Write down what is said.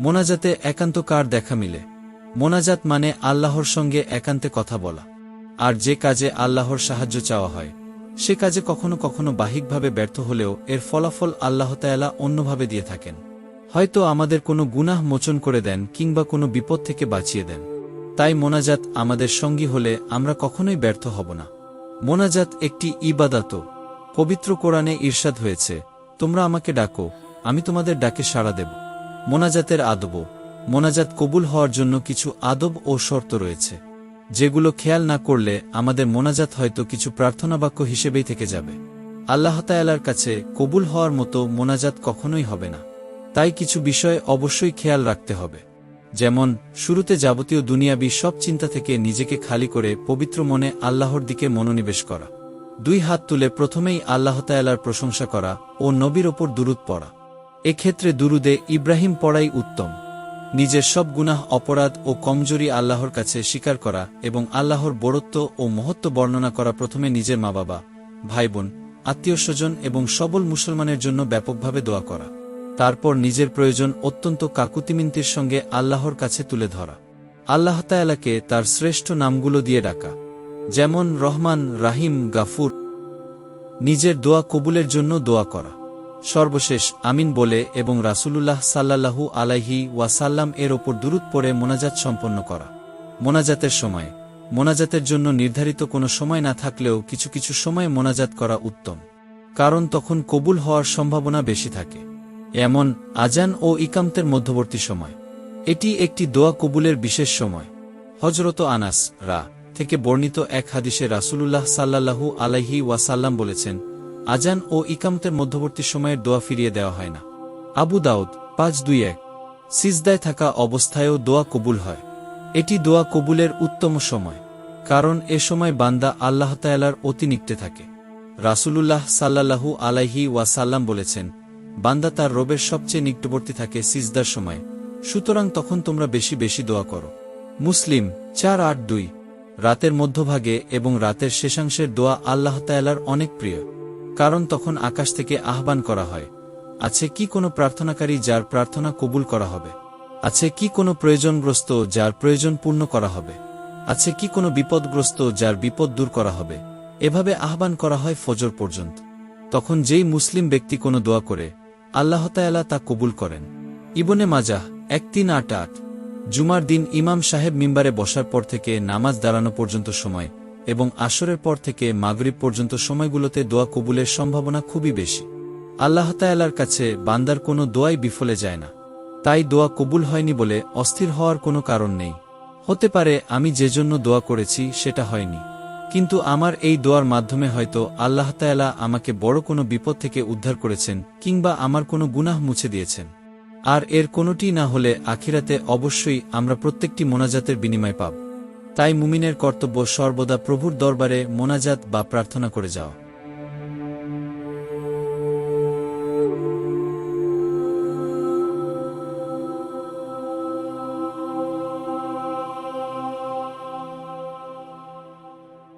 মোনাজাতে একান্ত কার দেখা মিলে? মোনাজাত মানে আল্লাহর সঙ্গে একান্তে কথা বলা। আর যে কাজে আল্লাহর সাহায্য চাওয়া হয়, সে কাজে কখনো কখনো বাহিকভাবে ব্যর্থ হলেও এর ফলাফল আল্লাহ তায়ালা অন্যভাবে দিয়ে থাকেন। হয়তো আমাদের কোনো গুনাহ মোচন করে দেন কিংবা কোনো বিপদ থেকে বাঁচিয়ে দেন। তাই মোনাজাত আমাদের সঙ্গী হলে আমরা কখনোই ব্যর্থ হব না। মোনাজাত একটি ইবাদাত। পবিত্র কোরআনে ঈর্ষাদ হয়েছে, তোমরা আমাকে ডাকো, আমি তোমাদের ডাকে সাড়া দেব। মোনাজাতের আদব মোনাজাত কবুল হওয়ার জন্য কিছু আদব ও শর্ত রয়েছে। যেগুলো খেয়াল না করলে আমাদের মোনাজাত হয়তো কিছু প্রার্থনা বাক্য হিসেবেই থেকে যাবে। আল্লাহ তায়ালার কাছে কবুল হওয়ার মতো মোনাজাত কখনোই হবে না। তাই কিছু বিষয় অবশ্যই খেয়াল রাখতে হবে। যেমন, শুরুতে যাবতীয় দুনিয়াবি সব চিন্তা থেকে নিজেকে খালি করে পবিত্র মনে আল্লাহর দিকে মনোনিবেশ করা। দুই হাত তুলে প্রথমেই আল্লাহ তায়ালার প্রশংসা করা ও নবীর ওপর দুরুদ পড়া। এক্ষেত্রে দুরুদে ইব্রাহিম পড়াই উত্তম। নিজের সব গুনাহ, অপরাধ ও কমজোরি আল্লাহর কাছে স্বীকার করা এবং আল্লাহর বড়ত্ব ও মহত্ব বর্ণনা করা প্রথমে নিজের মা বাবা ভাই বোন আত্মীয় স্বজন এবং সবল মুসলমানের জন্য ব্যাপকভাবে দোয়া করা। তারপর নিজের প্রয়োজন অত্যন্ত কাকুতিমিন্তির সঙ্গে আল্লাহর কাছে তুলে ধরা। আল্লাহ তায়ালাকে তার শ্রেষ্ঠ নামগুলো দিয়ে ডাকা, যেমন রহমান, রাহিম, গাফুর। নিজের দোয়া কবুলের জন্য দোয়া করা। সর্বশেষ আমিন বলে এবং রাসূলুল্লাহ সাল্লাল্লাহু আলাইহি ওয়াসাল্লাম এর ওপর দূরত পড়ে মোনাজাত সম্পন্ন করা। মোনাজাতের সময়। মোনাজাতের জন্য নির্ধারিত কোনো সময় না থাকলেও কিছু কিছু সময় মোনাজাত করা উত্তম। কারণ তখন কবুল হওয়ার সম্ভাবনা বেশি থাকে। এমন আজান ও ইকামতের মধ্যবর্তী সময়। এটি একটি দোয়া কবুলের বিশেষ সময়। হজরত আনাস রা থেকে বর্ণিত এক হাদিসে রাসূলুল্লাহ সাল্লাল্লাহু আলাইহি ওয়াসাল্লাম বলেছেন আজান ও ইকামতের মধ্যবর্তী সময়ের দোয়া ফিরিয়ে দেওয়া হয় না। আবু দাউদ, পাঁচ দুই এক। সিজদায় থাকা অবস্থায়ও দোয়া কবুল হয়। এটি দোয়া কবুলের উত্তম সময়, কারণ এ সময় বান্দা আল্লাহ তায়ালার অতি নিকটে থাকে। রাসূলুল্লাহ সাল্লাল্লাহু আলাইহি ওয়াসাল্লাম বলেছেন, বান্দা তার রবের সবচেয়ে নিকটবর্তী থাকে সিজদার সময়। সুতরাং তখন তোমরা বেশি বেশি দোয়া করো। মুসলিম, চার আট দুই। রাতের মধ্যভাগে এবং রাতের শেষাংশের দোয়া আল্লাহ তায়ালার অনেক প্রিয়। কারণ তখন আকাশ থেকে আহ্বান করা হয়। আছে কি কোনো প্রার্থনাকারী যার প্রার্থনা কবুল করা হবে? আছে কি কোনো প্রয়োজনগ্রস্ত যার প্রয়োজন পূর্ণ করা হবে? আছে কি কোনো বিপদগ্রস্ত যার বিপদ দূর করা হবে? এভাবে আহ্বান করা হয় ফজর পর্যন্ত। তখন যেই মুসলিম ব্যক্তি কোনো দোয়া করে, আল্লাহ তায়ালা তা কবুল করেন। ইবনে মাজাহ, এক তিন আট আট। জুমার দিন ইমাম সাহেব মিম্বারে বসার পর থেকে নামাজ দাঁড়ানো পর্যন্ত সময় এবং আসরের পর থেকে মাগরিব পর্যন্ত সময়গুলোতে দোয়া কবুলের সম্ভাবনা খুবই বেশি। আল্লাহ তায়ালার কাছে বান্দার কোনো দোয়াই বিফলে যায় না। তাই দোয়া কবুল হয়নি বলে অস্থির হওয়ার কোনো কারণ নেই। হতে পারে আমি যে জন্য দোয়া করেছি সেটা হয়নি। কিন্তু আমার এই দোয়ার মাধ্যমে হয়তো আল্লাহ তায়ালা আমাকে বড় কোনো বিপদ থেকে উদ্ধার করেছেন কিংবা আমার কোনো গুনাহ মুছে দিয়েছেন। আর এর কোনোটি না হলে আখিরাতে অবশ্যই আমরা প্রত্যেকটি মোনাজাতের বিনিময় পাব। তাই মুমিনের কর্তব্য সর্বদা প্রভুর দরবারে মোনাজাত বা প্রার্থনা করে যাওয়া